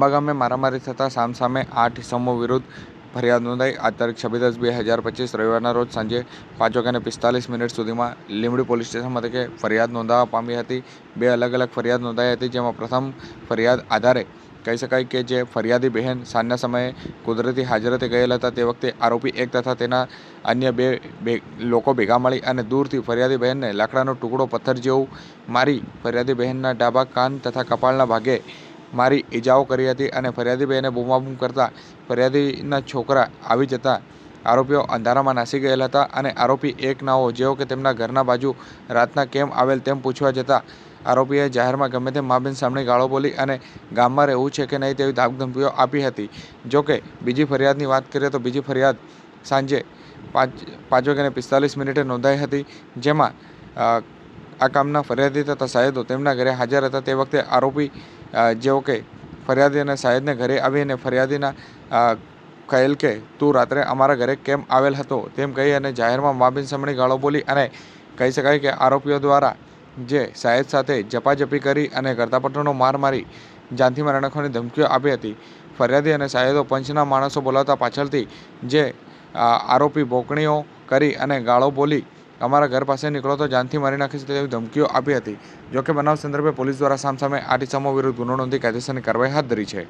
આંબા ગામે મારામારી થતાં સામસામે આઠ ઇસમો વિરુદ્ધ ફરિયાદ નોંધાઈ. આ તારીખ છવ્વીસ દસ બે હજાર પચીસ રવિવારના રોજ સાંજે પાંચ વાગ્યાને પિસ્તાલીસ મિનિટ સુધીમાં લીંબડી પોલીસ સ્ટેશન મથકે ફરિયાદ નોંધાવા પામી હતી. બે અલગ અલગ ફરિયાદ નોંધાઈ હતી, જેમાં પ્રથમ ફરિયાદ આધારે કહી શકાય કે જે ફરિયાદી બહેન સાંજના સમયે કુદરતી હાજરતે ગયેલા હતા, તે વખતે આરોપી એક તથા તેના અન્ય બે લોકો ભેગા મળી અને દૂરથી ફરિયાદી બહેનને લાકડાનો ટુકડો પથ્થર જેવું મારી ફરિયાદી બહેનના ડાબા કાન તથા કપાળના ભાગે મારી ઈજાઓ કરી હતી અને ફરિયાદીભાઈને બૂમાબૂમ કરતા ફરિયાદીના છોકરા આવી જતા આરોપીઓ અંધારામાં નાસી ગયેલા હતા અને આરોપી એક નાઓ જેઓ કે તેમના ઘરના બાજુ રાતના કેમ આવેલ તેમ પૂછવા જતાં આરોપીએ જાહેરમાં ગમે તેમ માબેન સામે ગાળો બોલી અને ગામમાં રહેવું છે કે નહીં તેવી ધાકધમકીઓ આપી હતી. જોકે બીજી ફરિયાદની વાત કરીએ તો બીજી ફરિયાદ સાંજે પાંચ પાંચ વાગ્યાને પિસ્તાલીસ મિનિટે નોંધાઈ હતી. જેમાં આ કામના ફરિયાદી તથા સાહેદો તેમના ઘરે હાજર હતા. તે વખતે આરોપી જેઓ કે ફરિયાદી અને સાહેદને ઘરે આવીને ફરિયાદીના કહેલ કે, તું રાત્રે અમારા ઘરે કેમ આવેલ હતો? તેમ કહી અને જાહેરમાં મા સમણી ગાળો બોલી અને કહી શકાય કે આરોપીઓ દ્વારા જે સાહેબ સાથે ઝપાઝપી કરી અને ગરદાપટ્ટોનો માર મારી જાનથી મારી નાખવાની ધમકીઓ આપી હતી. ફરિયાદી અને સાહેદો પંચના માણસો બોલાવતા પાછળથી જે આરોપી ભોકણીઓ કરી અને ગાળો બોલી અમારા ઘર પાસે નીકળો તો જાનથી મારી નાખીશ તેવી ધમકીઓ આપી હતી. જોકે બનાવ સંદર્ભે પોલીસ દ્વારા સામસામે આઠ ઇસમો વિરુદ્ધ ગુનો નોંધી કાયદેસરની કાર્યવાહી હાથ ધરી છે.